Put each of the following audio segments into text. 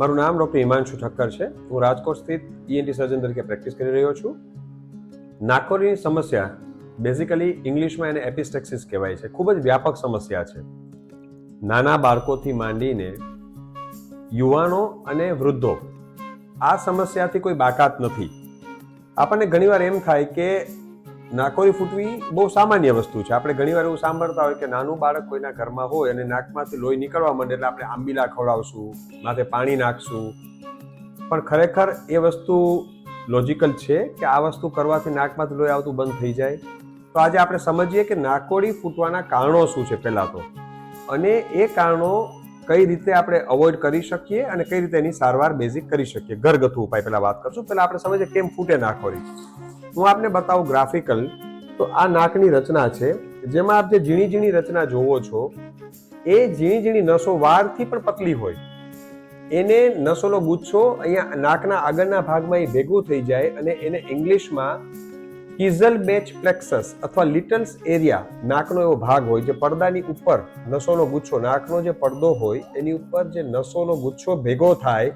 મારું નામ ડૉક્ટર હિમાંશુ ઠક્કર છે. હું રાજકોટ સ્થિત ઈએનટી સર્જન તરીકે પ્રેક્ટિસ કરી રહ્યો છું. નાકોરીની સમસ્યા બેઝિકલી ઇંગ્લિશમાં એને એપિસ્ટેક્સિસ કહેવાય છે. ખૂબ જ વ્યાપક સમસ્યા છે. નાના બાળકોથી માંડીને યુવાનો અને વૃદ્ધો આ સમસ્યાથી કોઈ બાકાત નથી. આપણને ઘણીવાર એમ થાય કે નાકોરી ફૂટવી બહુ સામાન્ય વસ્તુ છે. આપણે ઘણીવાર એવું સાંભળતા હોય કે નાનું બાળક કોઈના ઘરમાં હોય અને નાકમાંથી લોહી નીકળવા માંડે એટલે આપણે આંબીલા ખવડાવશું, માથે પાણી નાખશું. પણ ખરેખર એ વસ્તુ લોજિકલ છે કે આ વસ્તુ કરવાથી નાકમાંથી લોહી આવતું બંધ થઈ જાય? તો આજે આપણે સમજીએ કે નાકોડી ફૂટવાના કારણો શું છે પહેલાં તો. અને એ કારણો કઈ રીતે આપણે અવોઇડ કરી શકીએ અને કઈ રીતે એની સારવાર બેઝિક કરી શકીએ? ઘરગથ્થુ ઉપાય પહેલાં વાત કરશું. પહેલાં આપણે સમજીએ કેમ ફૂટે નાકોડી હું આપને બતાવું ગ્રાફિકલ. તો આ નાકની રચના છે, જેમાં આપ જે ઝીણી ઝીણી રચના જોવો છો, એ ઝીણી ઝીણી નસો વારથી પણ પતલી હોય. એને નસોનો ગુચ્છો અહીંયા નાકના આગળના ભાગમાં એ ભેગું થઈ જાય અને એને ઇંગ્લિશમાં કિઝલ બેચ પ્લેક્સસ અથવા લિટલ્સ એરિયા નાકનો એવો ભાગ હોય, જે પડદાની ઉપર નસોનો ગુચ્છો, નાકનો જે પડદો હોય, એની ઉપર જે નસોનો ગુચ્છો ભેગો થાય,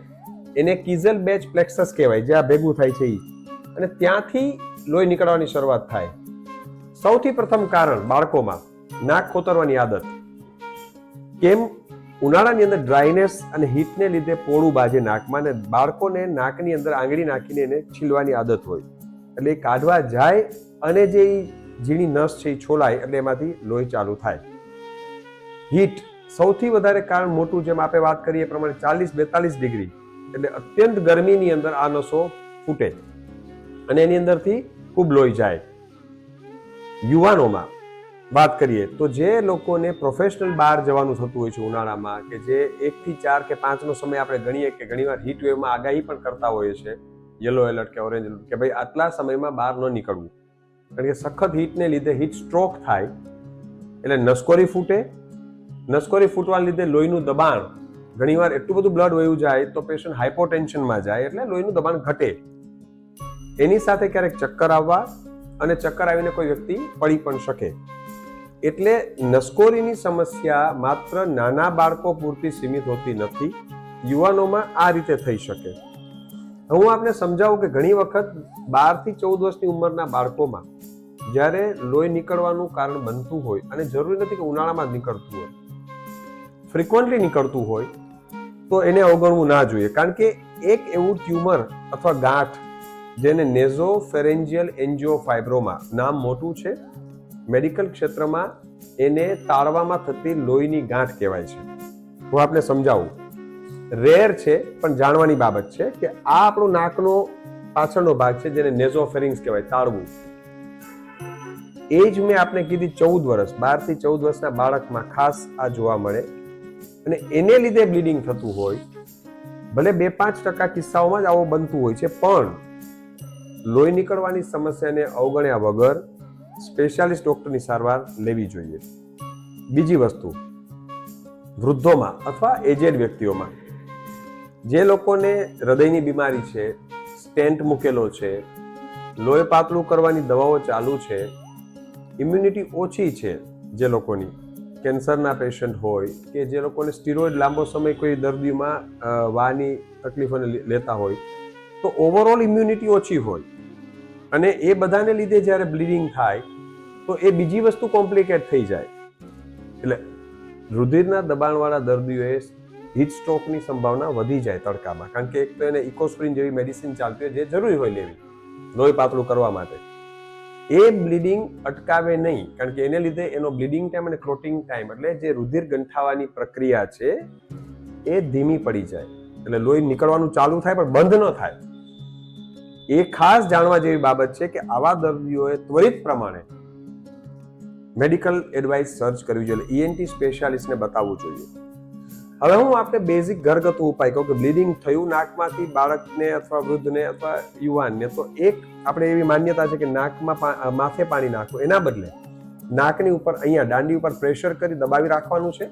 એને કિઝલ બેચ પ્લેક્સસ કહેવાય, જે આ ભેગું થાય છે એ અને ત્યાંથી લોહી નીકળવાની શરૂઆત થાય. સૌથી પ્રથમ કારણ બાળકોમાં નાક કોતરવાની આદત. કેમ? ઉનાળાની અંદર ડ્રાયનેસ અને હીટને લીધે પોળું બાજે નાકમાં ને બાળકોને નાકની અંદર આંગળી નાખીને એને છીલવાની આદત હોય. એટલે એ કાઢવા જાય અને જે ઝીણી નસ છે એ છોલાય એટલે એમાંથી લોહી ચાલુ થાય. હીટ સૌથી વધારે કારણ મોટું જેમ આપણે વાત કરીએ પ્રમાણે ચાલીસ બેતાલીસ ડિગ્રી. એટલે અત્યંત ગરમીની અંદર આ નસો ફૂટે. અને એની અંદરથી ખૂબ લોહી જાય. યુવાનોમાં વાત કરીએ તો જે લોકોને પ્રોફેશનલ બહાર જવાનું થતું હોય છે ઉનાળામાં કે જે એકથી ચાર કે પાંચનો સમય આપણે ગણીએ કે ઘણીવાર હીટ વેવમાં આગાહી પણ કરતા હોઈએ છે યલો એલર્ટ કે ઓરેન્જ એલર્ટ કે ભાઈ આટલા સમયમાં બહાર ન નીકળવું. કારણ કે સખત હીટને લીધે હીટ સ્ટ્રોક થાય, એટલે નસકોરી ફૂટે, નસકોરી ફૂટવાને લીધે લોહીનું દબાણ ઘણીવાર એટલું બધું બ્લડ વયું જાય તો પેશન્ટ હાઇપોટેન્શનમાં જાય એટલે લોહીનું દબાણ ઘટે. એની સાથે ક્યારેક ચક્કર આવવા અને ચક્કર આવીને કોઈ વ્યક્તિ પડી પણ શકે. એટલે નસકોરીની સમસ્યા માત્ર નાના બાળકો પૂરતી સીમિત હોતી નથી, યુવાનોમાં આ રીતે થઈ શકે. હું આપને સમજાવું કે ઘણી વખત બારથી ચૌદ વર્ષની ઉંમરના બાળકોમાં જ્યારે લોહી નીકળવાનું કારણ બનતું હોય અને જરૂરી નથી કે ઉનાળામાં જ નીકળતું હોય, ફ્રિકવન્ટલી નીકળતું હોય, તો એને અવગણવું ના જોઈએ. કારણ કે એક એવું ટ્યુમર અથવા ગાંઠ જેને નેઝો ફેરેન્જિયલ એન્જિયોફાઇબ્રોમા નામ મોટું છે. મેડિકલ ક્ષેત્રમાં એને તાળવામાં થતી લોહીની ગાંઠ કહેવાય છે. હું આપને સમજાવું. રેર છે, પણ જાણવાની બાબત છે કે આ આપણો નાકનો પાછળનો ભાગ છે જેને નેઝોફેરિંગ્સ કહેવાય તાળવું એ જ મેં આપને કીધી ચૌદ વર્ષ બારથી ચૌદ વર્ષના બાળકમાં ખાસ આ જોવા મળે. અને એને લીધે બ્લીડિંગ થતું હોય, ભલે બે પાંચ ટકા કિસ્સાઓમાં જ આવો બનતું હોય છે, પણ લોહી નીકળવાની સમસ્યાને અવગણ્યા વગર સ્પેશિયાલિસ્ટ ડોક્ટરની સારવાર લેવી જોઈએ. બીજી વસ્તુ, વૃદ્ધોમાં અથવા એજેડ વ્યક્તિઓમાં, જે લોકોને હૃદયની બીમારી છે, સ્ટેન્ટ મૂકેલો છે, લોહી પાતળું કરવાની દવાઓ ચાલુ છે, ઇમ્યુનિટી ઓછી છે જે લોકોની, કેન્સરના પેશન્ટ હોય કે જે લોકોને સ્ટીરોઇડ લાંબો સમય કોઈ દર્દીમાં વાની તકલીફોને લેતા હોય, તો ઓવરઓલ ઇમ્યુનિટી ઓછી હોય. અને એ બધાને લીધે જ્યારે બ્લીડિંગ થાય, તો એ બીજી વસ્તુ કોમ્પ્લિકેટ થઈ જાય. એટલે રુધિરના દબાણવાળા દર્દીઓએ હીટ સ્ટ્રોકની સંભાવના વધી જાય તડકામાં. કારણ કે એક તો એને ઇકોસ્પ્રિન જેવી મેડિસિન ચાલતી હોય જે જરૂરી હોય લેવી. લોહી પાતળું કરવા માટે. એ બ્લીડિંગ અટકાવે નહીં. કારણ કે એને લીધે એનો બ્લીડિંગ ટાઈમ અને ક્લોટિંગ ટાઈમ એટલે જે રુધિર ગંઠાવાની પ્રક્રિયા છે, એ ધીમી પડી જાય. એટલે લોહી નીકળવાનું ચાલુ થાય પણ બંધ ન થાય. એ ખાસ જાણવા જેવી બાબત છે કે આવા દર્દીઓએ ત્વરિત પ્રમાણે મેડિકલ એડવાઇસ સર્ચ કરવી જોઈએ ઈએનટી સ્પેશિયાલિસ્ટને બતાવવું જોઈએ. હવે હું આપણે બેઝિક ઘરગથ્થુ ઉપાય કહું કે બ્લીડિંગ થયું નાકમાંથી બાળકને અથવા વૃદ્ધને અથવા યુવાનને, તો એક આપણે એવી માન્યતા છે કે નાકમાં માથે પાણી નાખવું એના બદલે નાકની ઉપર અહીંયા દાંડી ઉપર પ્રેશર કરી દબાવી રાખવાનું છે.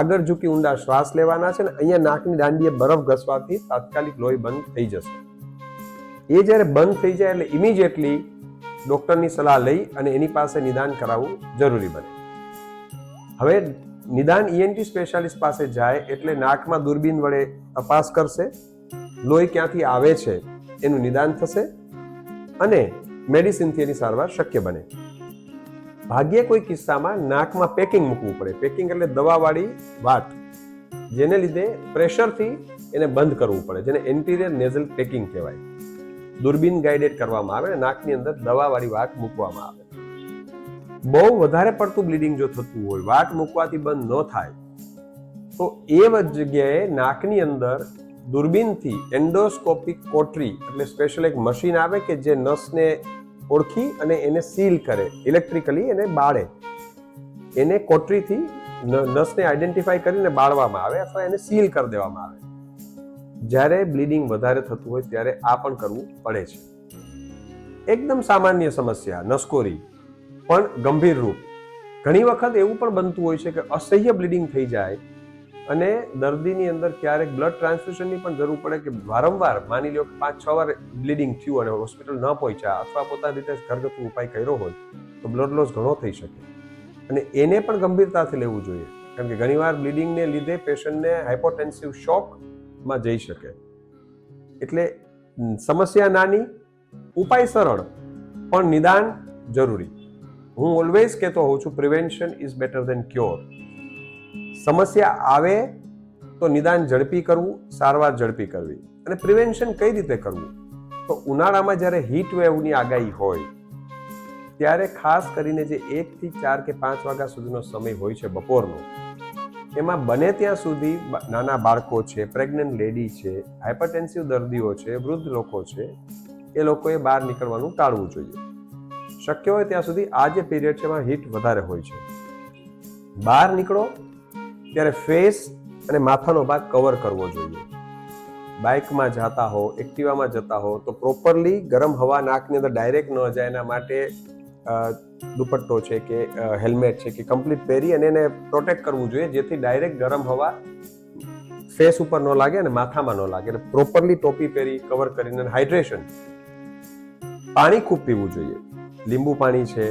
આગળ ઝૂકી ઊંડા શ્વાસ લેવાના છે ને અહીંયા નાકની દાંડીએ બરફ ઘસવાથી તાત્કાલિક લોહી બંધ થઈ જશે. એ જ્યારે બંધ થઈ જાય એટલે ઇમિડિયેટલી ડૉક્ટરની સલાહ લઈ અને એની પાસે નિદાન કરાવવું જરૂરી બને. હવે નિદાન ઈએનટી સ્પેશિયાલિસ્ટ પાસે જાય એટલે નાકમાં દૂરબીન વડે તપાસ કરશે, લોહી ક્યાંથી આવે છે એનું નિદાન થશે અને મેડિસિનથી એની સારવાર શક્ય બને. ભાગ્યે કોઈ કિસ્સામાં નાકમાં પેકિંગ મૂકવું પડે. પેકિંગ એટલે દવાવાળી વાટ જેને લીધે પ્રેશરથી એને બંધ કરવું પડે, જેને એન્ટીરિયર નેઝલ પેકિંગ કહેવાય. દૂરબીન ગાઈડેડ કરવામાં આવે નાકની અંદર દવાવાળી વાટ મૂકવામાં આવે. બહુ વધારે પડતું બ્લીડિંગ જો થતું હોય, વાટ મૂકવાથી બંધ ન થાય, તો એ જગ્યાએ નાકની અંદર દૂરબીનથી એન્ડોસ્કોપિક કોટરી એટલે સ્પેશિયલ એક મશીન આવે કે જે નસને ઓળખી અને એને સીલ કરે ઇલેક્ટ્રિકલી એને બાળે. એને કોટરીથી નસને આઈડેન્ટિફાઈ કરીને બાળવામાં આવે અથવા એને સીલ કરી દેવામાં આવે. જ્યારે બ્લીડિંગ વધારે થતું હોય ત્યારે આ પણ કરવું પડે છે. એકદમ સામાન્ય સમસ્યા, નસકોરી, પણ ગંભીર રૂપ. ઘણી વખત એવું પણ બનતું હોય છે કે અસહ્ય બ્લીડિંગ થઈ જાય અને દર્દીની અંદર ક્યારેક બ્લડ ટ્રાન્સફ્યુઝનની પણ જરૂર પડે કે વારંવાર માની લો કે પાંચ છ વાર બ્લીડિંગ થયું અને હોસ્પિટલ ન પહોંચ્યા અથવા પોતાની રીતે ઘરગથ્થુ ઉપાય કર્યો હોય, તો બ્લડ લોસ ઘણો થઈ શકે. અને એને પણ ગંભીરતાથી લેવું જોઈએ. કારણ કે ઘણીવાર બ્લીડિંગને લીધે પેશન્ટને હાઇપોટેન્સિવ શોકમાં જઈ શકે. એટલે સમસ્યા નાની, ઉપાય સરળ, પણ નિદાન જરૂરી. હું ઓલવેઝ કહેતો હોઉં છું prevention is better than cure સમસ્યા આવે તો નિદાન ઝડપી કરવું, સારવાર ઝડપી કરવી. અને પ્રિવેન્શન કઈ રીતે કરવું? તો ઉનાળામાં જ્યારે હીટ વેવની આગાહી હોય, ત્યારે ખાસ કરીને જે એકથી ચાર કે પાંચ વાગ્યા સુધીનો સમય હોય છે બપોરનો એમાં બને ત્યાં સુધી નાના બાળકો છે પ્રેગ્નન્ટ લેડી છે હાઇપરટેન્સિવ દર્દીઓ છે, વૃદ્ધ લોકો છે, એ લોકોએ બહાર નીકળવાનું ટાળવું જોઈએ. શક્ય હોય ત્યાં સુધી આ જે પીરિયડ છે, એમાં હીટ વધારે હોય છે. બહાર નીકળો, ત્યારે ફેસ અને માથાનો ભાગ કવર કરવો જોઈએ. બાઇકમાં જતા હો, એક્ટિવામાં જતા હો, તો પ્રોપરલી ગરમ હવા નાકની અંદર ડાયરેક્ટ ન જાય, એના માટે દુપટ્ટો છે કે હેલ્મેટ છે કે કમ્પ્લીટ પહેરી અને એને પ્રોટેક્ટ કરવું જોઈએ, જેથી ડાયરેક્ટ ગરમ હવા ફેસ ઉપર ન લાગે અને માથામાં ન લાગે. એટલે પ્રોપરલી ટોપી પહેરી કવર કરીને હાઇડ્રેશન પાણી ખૂબ પીવું જોઈએ. લીંબુ પાણી છે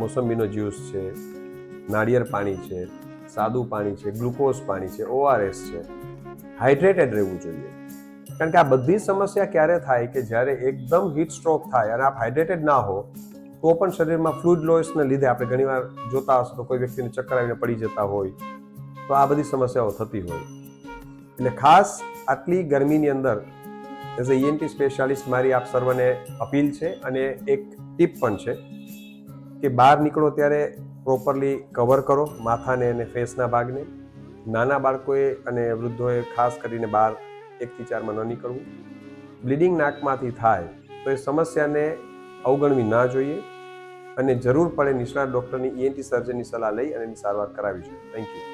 મોસંબીનો જ્યુસ છે, નાળિયેર પાણી છે, સાદું પાણી છે, ગ્લુકોઝ પાણી છે ઓઆરએસ છે. હાઇડ્રેટેડ રહેવું જોઈએ. કારણ કે આ બધી સમસ્યા ક્યારે થાય કે જ્યારે એકદમ હીટ સ્ટ્રોક થાય અને આપ હાઇડ્રેટેડ ના હો તો પણ શરીરમાં ફ્લુઇડ લોસને લીધે આપણે ઘણીવાર જોતા હશો તો કોઈ વ્યક્તિને ચક્કર આવીને પડી જતા હોય, તો આ બધી સમસ્યાઓ થતી હોય. એટલે ખાસ આટલી ગરમીની અંદર એઝ અ ઈએનટી સ્પેશિયાલિસ્ટ મારી આપ સર્વને અપીલ છે અને એક ટીપ પણ છે કે બહાર નીકળો ત્યારે પ્રોપરલી કવર કરો માથાને અને ફેસના ભાગને. નાના બાળકોએ અને વૃદ્ધોએ ખાસ કરીને બહાર એકથી ચારમાં ન નીકળવું. બ્લીડિંગ નાકમાંથી થાય તો એ સમસ્યાને અવગણવી ના જોઈએ. અને જરૂર પડે નિષ્ણાત ડૉક્ટરની ઈએનટી સર્જનની સલાહ લઈ અને સારવાર કરાવી જોઈએ થેન્ક યુ